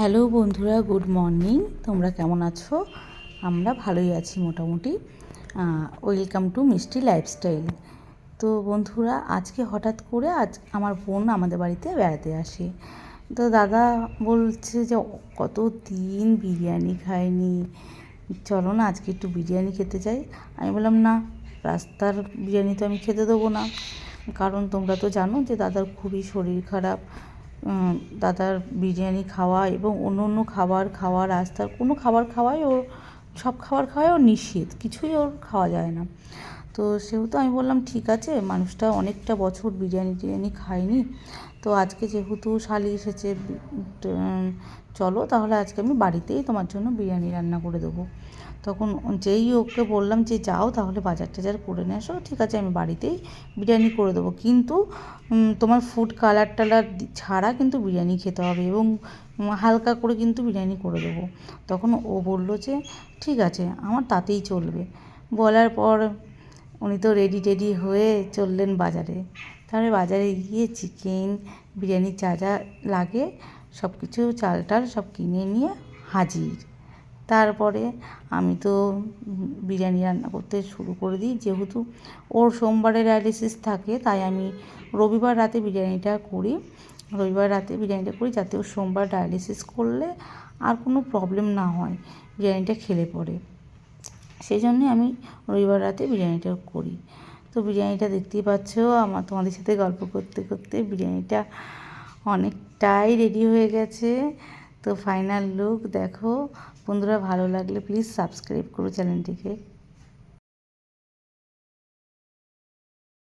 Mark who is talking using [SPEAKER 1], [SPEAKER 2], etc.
[SPEAKER 1] Hello বন্ধুরা, good morning. তোমরা কেমন আছো? আমরা ভালোই আছি মোটামুটি। Welcome to Mishti lifestyle. তো বন্ধুরা, আজকে হঠাৎ করে আজ আমার বোন আমাদের বাড়িতে বেড়াতে আসে। তো দাদা বলছে যে কত দিন বিরিয়ানি খায়নি। চলো না, আজকে একটু বিরিয়ানি খেতে চাই আমি বললাম, না, রাস্তার বিরিয়ানি তো আমি খেতে দেবো না। কারণ তোমরা তো জানো যে, দাদার খুবই শরীর খারাপ। দাদার বিরিয়ানি খাওয়া এবং অন্য অন্য খাবার খাওয়া, রাস্তার কোনো খাবার খাওয়াই ওর, সব খাবার খাওয়াই ওর নিষেধ, কিছুই ওর খাওয়া যায় না। তো সেহেতু আমি বললাম, ঠিক আছে, মানুষটা অনেকটা বছর বিরিয়ানি টিরিয়ানি খায়নি। তো আজকে যেহেতু শালি এসেছে চলো তাহলে আজকে আমি বাড়িতেই তোমার জন্য বিরিয়ানি রান্না করে দেবো। তখন যেই ওকে বললাম যে, যাও তাহলে বাজার টাজার করে নিয়ে আসো, ঠিক আছে, আমি বাড়িতেই বিরিয়ানি করে দেবো। কিন্তু তোমার ফুড কালার টালার ছাড়া কিন্তু বিরিয়ানি খেতে হবে এবং হালকা করে কিন্তু বিরিয়ানি করে দেবো। তখন ও বলল যে, ঠিক আছে, আমার তাতেই চলবে। বলার পর উনি তো রেডি টেডি হয়ে চললেন বাজারে। তাহলে বাজারে গিয়ে চিকেন বিরিয়ানির যা যা লাগে সব কিছু চাল টাল সব কিনে নিয়ে হাজির। তারপরে আমি তো বিরিয়ানি রান্না করতে শুরু করে দিই। যেহেতু ওর সোমবারে ডায়ালিসিস থাকে, তাই আমি রবিবার রাতে বিরিয়ানিটা করি। রবিবার রাতে বিরিয়ানিটা করি যাতে ওর সোমবার ডায়ালিসিস করলে আর কোনো প্রবলেম না হয়, বিরিয়ানিটা খেলে পরে। সেই জন্যে আমি রবিবার রাতে বিরিয়ানিটা করি। তো বিরিয়ানিটা দেখতেই পাচ্ছ, আমার তোমাদের সাথে গল্প করতে করতে বিরিয়ানিটা অনেকটাই রেডি হয়ে গেছে। তো ফাইনাল লুক দেখো। বন্ধুরা, ভালো লাগলে প্লিজ সাবস্ক্রাইব করো চ্যানেলটিকে